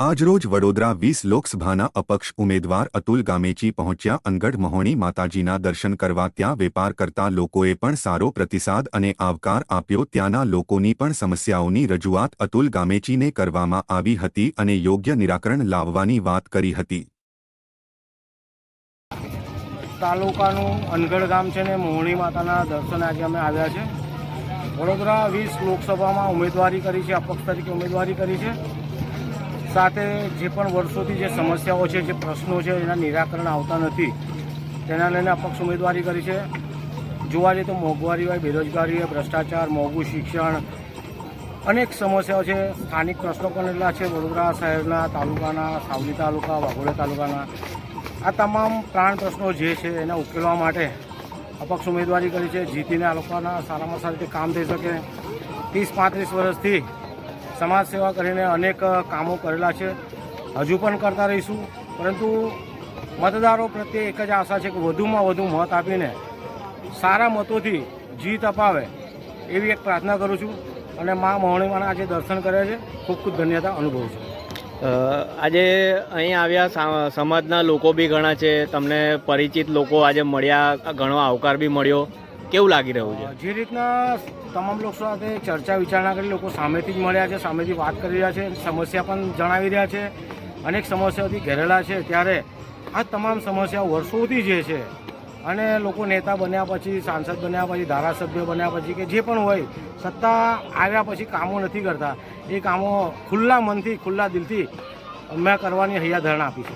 આજરોજ વડોદરા વીસ લોકસભાના અપક્ષ ઉમેદવાર અતુલ ગામેચી પહોંચ્યા અનગઢ મહોણી માતાજીના દર્શન કરવા ત્યાં વેપાર કરતા લોકોએ પણ સારો પ્રતિસાદ અને આવકાર આપ્યો. ત્યાંના લોકોની પણ સમસ્યાઓની રજૂઆત અતુલ ગામેચીને કરવામાં આવી હતી અને યોગ્ય નિરાકરણ લાવવાની વાત કરી હતી. તાલુકાનું અનગઢ ગામ છે ને મોહણી માતાના દર્શન આજે અમે આવ્યા છે. વડોદરા વીસ લોકસભામાં ઉમેદવારી કરી છે, અપક્ષ તરીકે ઉમેદવારી કરી છે. સાથે જે પણ વર્ષોથી જે સમસ્યાઓ છે, જે પ્રશ્નો છે, એના નિરાકરણ આવતા નથી, તેના લઈને અપક્ષ ઉમેદવારી કરી છે. જોવા જઈએ તો મોંઘવારી હોય બેરોજગારી હોય ભ્રષ્ટાચાર, મોંઘું શિક્ષણ, અનેક સમસ્યાઓ છે. સ્થાનિક પ્રશ્નો પણ એટલા છે. વડોદરા શહેરના તાલુકાના, સાવલી તાલુકા વાઘોડા તાલુકાના, આ તમામ પ્રાણ પ્રશ્નો જે છે એને ઉકેલવા માટે અપક્ષ ઉમેદવારી કરી છે. જીતીને આ લોકોના સારામાં સારી રીતે કામ થઈ શકે. ત્રીસ પાંત્રીસ વર્ષથી સમાજ સેવા કરીને અનેક કામો કરેલા છે. હજુ પણ કરતા રહીશું. પરંતુ મતદારો પ્રત્યે એક જ આશા છે કે વધુમાં વધુ મત આપીને સારા મતોથી જીત અપાવે એવી એક પ્રાર્થના કરું છું. અને મા મહોણીમાના આજે દર્શન કર્યા છે. ખૂબ ખૂબ ધન્યતા અનુભવું છું. આજે અહીં આવ્યા સમાજના લોકો બી ઘણા છે. તમને પરિચિત લોકો આજે મળ્યા. ઘણો આવકાર બી મળ્યો. કેવું લાગી રહ્યું છે? જે રીતના તમામ લોકો સાથે ચર્ચા વિચારણા કરી, લોકો સામેથી જ મળ્યા છે, સામેથી વાત કરી રહ્યા છે, સમસ્યા પણ જણાવી રહ્યા છે, અનેક સમસ્યાઓથી ઘેરેલા છે. ત્યારે આ તમામ સમસ્યાઓ વર્ષોથી જે છે અને લોકો નેતા બન્યા પછી, સાંસદ બન્યા પછી, ધારાસભ્ય બન્યા પછી કે જે પણ હોય, સત્તા આવ્યા પછી કામો નથી કરતા. એ કામો ખુલ્લા મનથી, ખુલ્લા દિલથી મેં કરવાની હૈયાધારણા આપી છે.